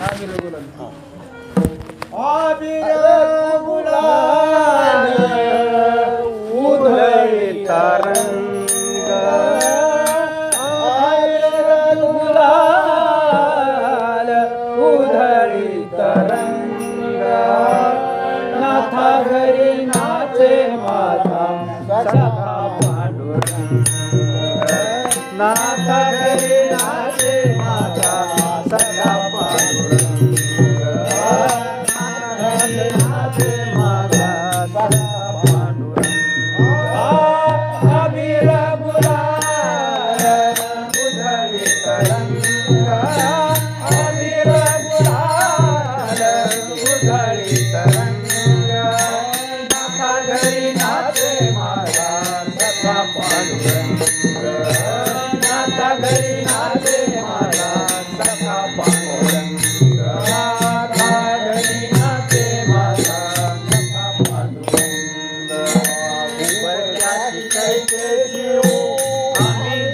아비르구는 아비르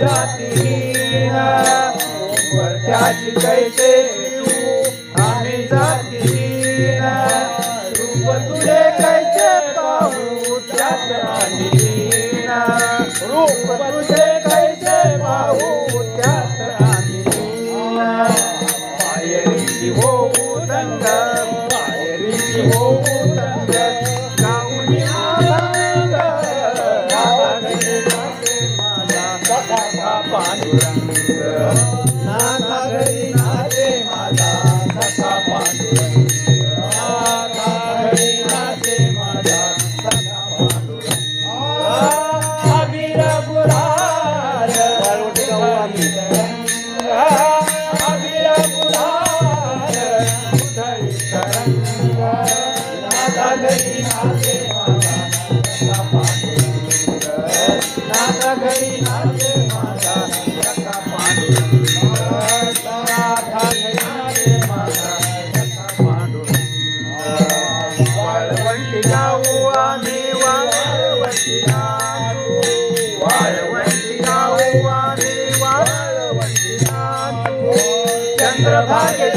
जाती वर्षाची कैसे चंद्र भाग्य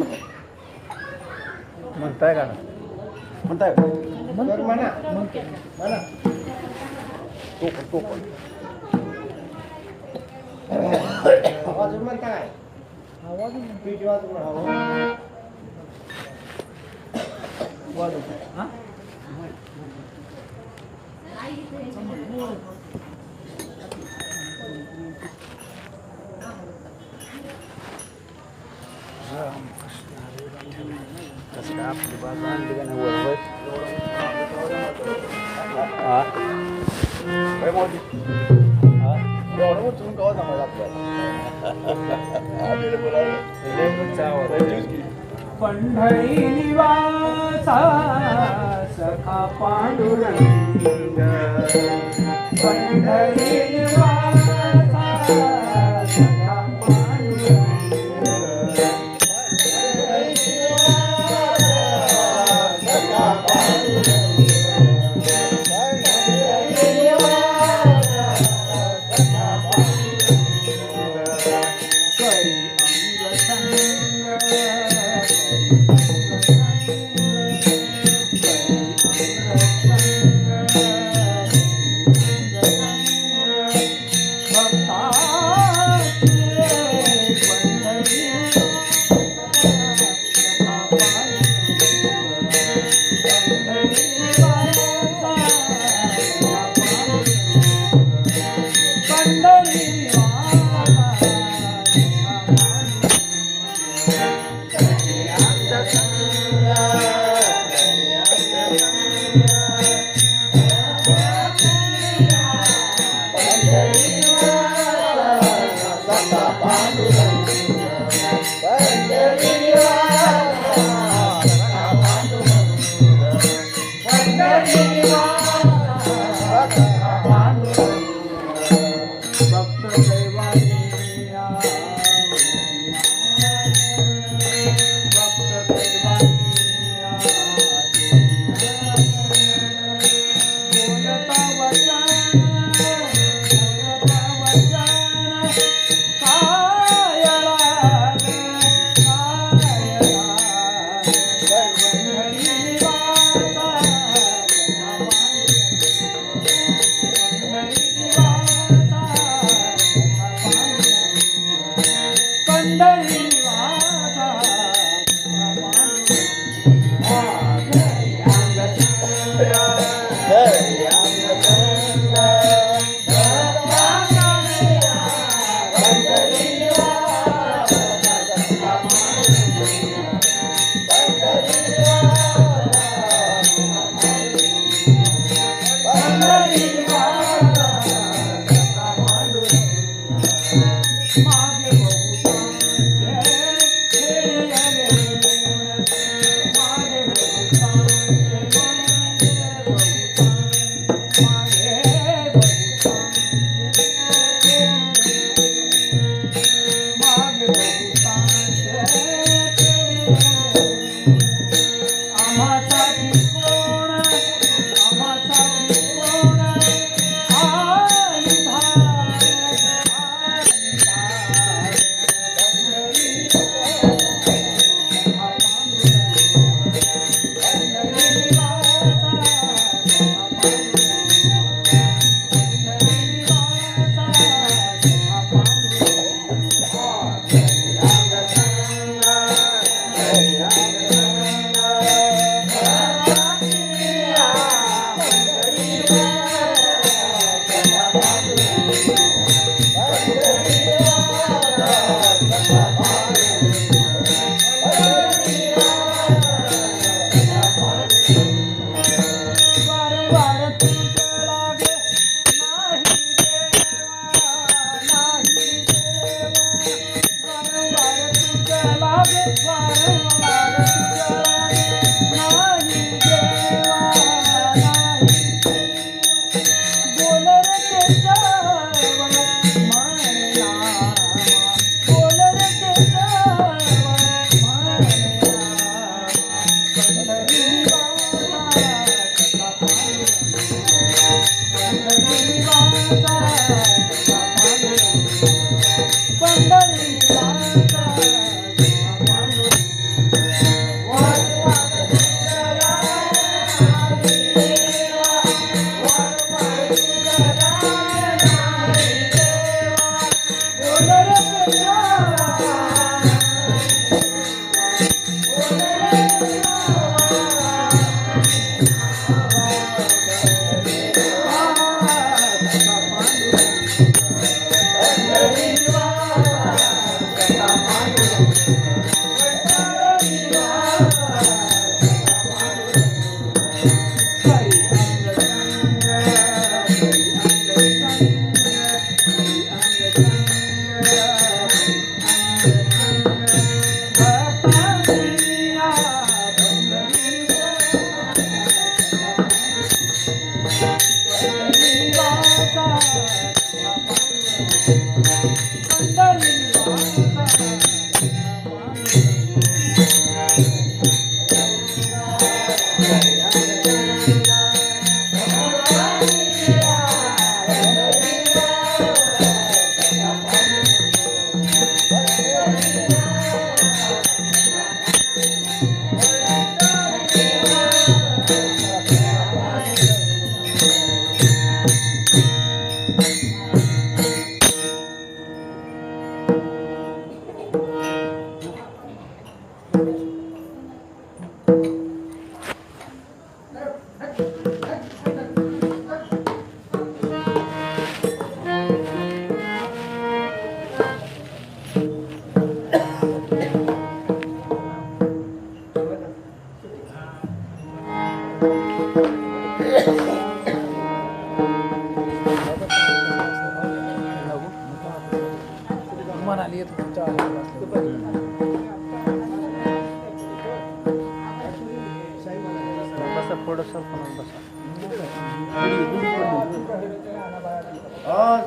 म्हणताय. म्हणताय का? म्हणताय तर म्हणा. म्हणा. तो पण तो म्हणताय. पीठ आपली बाजू आणली का नाही उचलून कवा जमायला आपल्याला पंढरी निवासा सखा पांडुरंग पंढरी निवासा. Baba.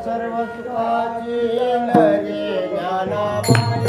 सर्व सुखाची लगे ज्ञानाबाई